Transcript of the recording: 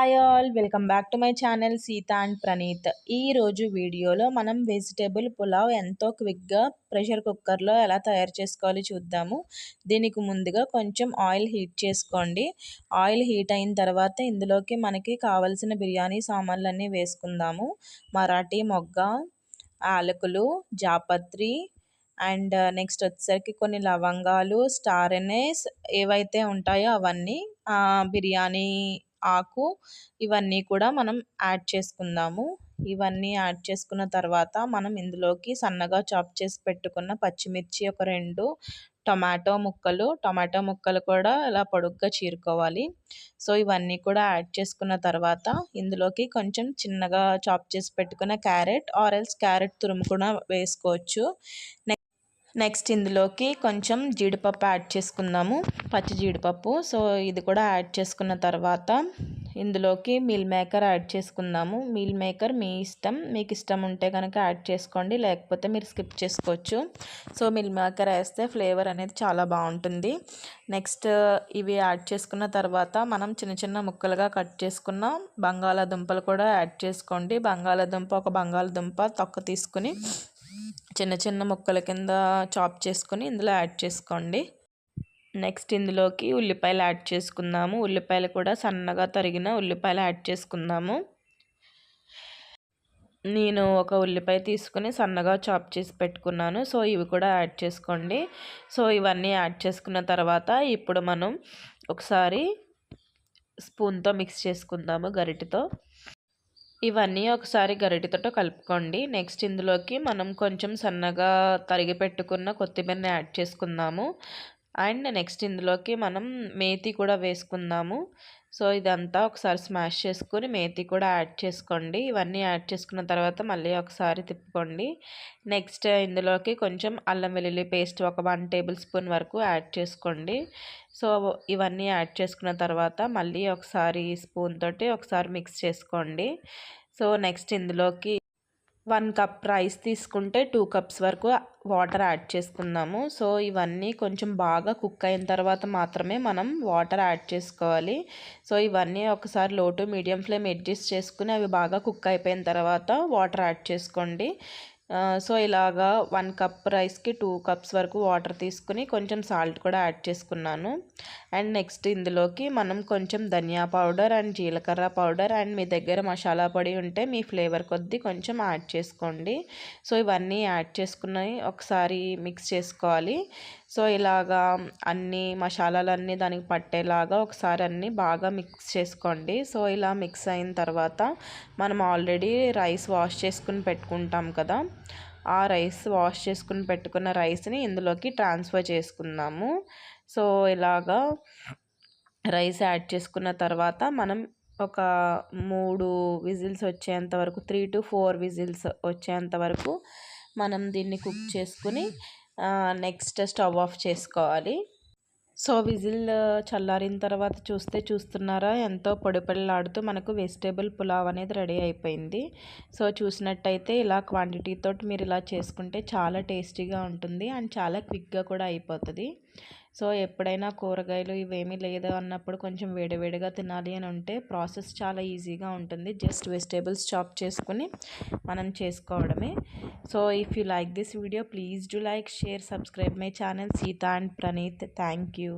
Hi all welcome back to my channel Seetha and Praneeth ఈరోజు వీడియోలో మనం vegetable pulao ఎంతో క్విక్గా ప్రెషర్ కుక్కర్లో ఎలా తయారు చేసుకోవాలి చూద్దాము. దీనికి ముందుగా కొంచెం ఆయిల్ హీట్ చేసుకోండి. ఆయిల్ హీట్ అయిన తర్వాత ఇందులోకి మనకి కావలసిన బిర్యానీ సామాన్లన్నీ వేసుకుందాము. మరాఠీ మొగ్గ యాలకులు జాపత్రి అండ్ నెక్స్ట్ వచ్చేసరికి కొన్ని లవంగాలు స్టార్ ఎనేస్ ఏవైతే ఉంటాయో అవన్నీ బిర్యానీ ఆకు ఇవన్నీ కూడా మనం యాడ్ చేసుకుందాము. ఇవన్నీ యాడ్ చేసుకున్న తర్వాత మనం ఇందులోకి సన్నగా చాప్ చేసి పెట్టుకున్న పచ్చిమిర్చి ఒక రెండు టొమాటో ముక్కలు టొమాటో ముక్కలు కూడా ఇలా పొడుగ్గా చీరుకోవాలి. సో ఇవన్నీ కూడా యాడ్ చేసుకున్న తర్వాత ఇందులోకి కొంచెం చిన్నగా చాప్ చేసి పెట్టుకున్న క్యారెట్ ఆరెల్స్ క్యారెట్ తురుము కూడా వేసుకోవచ్చు. నెక్స్ట్ ఇందులోకి కొంచెం జీడిపప్పు యాడ్ చేసుకుందాము. పచ్చి జీడిపప్పు. సో ఇది కూడా యాడ్ చేసుకున్న తర్వాత ఇందులోకి మీల్ మేకర్ యాడ్ చేసుకుందాము. మీల్ మేకర్ మీ ఇష్టం. మీకు ఇష్టం ఉంటే కనుక యాడ్ చేసుకోండి. లేకపోతే మీరు స్కిప్ చేసుకోవచ్చు. సో మీల్ మేకర్ వేస్తే ఫ్లేవర్ అనేది చాలా బాగుంటుంది. నెక్స్ట్ uh, ఇవి యాడ్ చేసుకున్న తర్వాత మనం చిన్న చిన్న ముక్కలుగా కట్ చేసుకున్న బంగాళాదుంపలు కూడా యాడ్ చేసుకోండి. బంగాళాదుంప ఒక బంగాళదుంప తొక్క తీసుకుని చిన్న చిన్న ముక్కల కింద చాప్ చేసుకొని ఇందులో యాడ్ చేసుకోండి. నెక్స్ట్ ఇందులోకి ఉల్లిపాయలు యాడ్ చేసుకుందాము. ఉల్లిపాయలు కూడా సన్నగా తరిగిన ఉల్లిపాయలు యాడ్ చేసుకుందాము. నేను ఒక ఉల్లిపాయ తీసుకుని సన్నగా చాప్ చేసి పెట్టుకున్నాను. సో ఇవి కూడా యాడ్ చేసుకోండి. సో ఇవన్నీ యాడ్ చేసుకున్న తర్వాత ఇప్పుడు మనం ఒకసారి స్పూన్తో మిక్స్ చేసుకుందాము గరిటెతో. ఇవన్నీ ఒకసారి గరిటెతో కలుపుకోండి. నెక్స్ట్ ఇందులోకి మనం కొంచెం సన్నగా తరిగి పెట్టుకున్న కొత్తిమీరని యాడ్ చేసుకుందాము. అండ్ నెక్స్ట్ ఇందులోకి మనం మేతి కూడా వేసుకుందాము. సో ఇదంతా ఒకసారి స్మాష్ చేసుకుని మేతి కూడా యాడ్ చేసుకోండి. ఇవన్నీ యాడ్ చేసుకున్న తర్వాత మళ్ళీ ఒకసారి తిప్పుకోండి. నెక్స్ట్ ఇందులోకి కొంచెం అల్లం వెల్లుల్లి పేస్ట్ ఒక వన్ టేబుల్ స్పూన్ వరకు యాడ్ చేసుకోండి. సో ఇవన్నీ యాడ్ చేసుకున్న తర్వాత మళ్ళీ ఒకసారి స్పూన్ తోటి ఒకసారి మిక్స్ చేసుకోండి. సో నెక్స్ట్ ఇందులోకి వన్ కప్ రైస్ తీసుకుంటే టూ కప్స్ వరకు వాటర్ యాడ్ చేసుకుందాము. సో ఇవన్నీ కొంచెం బాగా కుక్ అయిన తర్వాత మాత్రమే మనం వాటర్ యాడ్ చేసుకోవాలి. సో ఇవన్నీ ఒకసారి లో టు మీడియం ఫ్లేమ్ అడ్జస్ట్ చేసుకుని అవి బాగా కుక్ అయిపోయిన తర్వాత వాటర్ యాడ్ చేసుకోండి. సో ఇలాగా వన్ కప్ రైస్కి టూ కప్స్ వరకు వాటర్ తీసుకుని కొంచెం సాల్ట్ కూడా యాడ్ చేసుకున్నాను. అండ్ నెక్స్ట్ ఇందులోకి మనం కొంచెం ధనియా పౌడర్ అండ్ జీలకర్ర పౌడర్ అండ్ మీ దగ్గర మసాలా పొడి ఉంటే మీ ఫ్లేవర్ కొద్దీ కొంచెం యాడ్ చేసుకోండి. సో ఇవన్నీ యాడ్ చేసుకుని ఒకసారి మిక్స్ చేసుకోవాలి. సో ఇలాగా అన్ని మసాలాలన్నీ దానికి పట్టేలాగా ఒకసారి అన్నీ బాగా మిక్స్ చేసుకోండి. సో ఇలా మిక్స్ అయిన తర్వాత మనం ఆల్రెడీ రైస్ వాష్ చేసుకుని పెట్టుకుంటాం కదా. ఆ రైస్ వాష్ చేసుకుని పెట్టుకున్న రైస్ని ఇందులోకి ట్రాన్స్ఫర్ చేసుకుందాము. సో ఇలాగా రైస్ యాడ్ చేసుకున్న తర్వాత మనం ఒక మూడు విజిల్స్ వచ్చేంత వరకు త్రీ టు ఫోర్ విజిల్స్ వచ్చేంత వరకు మనం దీన్ని కుక్ చేసుకుని నెక్స్ట్ స్టవ్ ఆఫ్ చేసుకోవాలి. సో విజిల్ చల్లారిన తర్వాత చూస్తే చూస్తున్నారా? ఎంతో పొడిపొడిలాడుతూ మనకు వెజిటేబుల్ పులావ్ అనేది రెడీ అయిపోయింది. సో చూసినట్టయితే ఇలా క్వాంటిటీతో మీరు ఇలా చేసుకుంటే చాలా టేస్టీగా ఉంటుంది అండ్ చాలా క్విక్గా కూడా అయిపోతుంది. సో ఎప్పుడైనా కూరగాయలు ఇవేమీ లేదు అన్నప్పుడు కొంచెం వేడివేడిగా తినాలి అని ఉంటే ప్రాసెస్ చాలా ఈజీగా ఉంటుంది. జస్ట్ వెజిటేబుల్స్ చాప్ చేసుకుని మనం చేసుకోవడమే. So if you like this video please do like share subscribe my channel. Seetha and Praneeth. Thank you.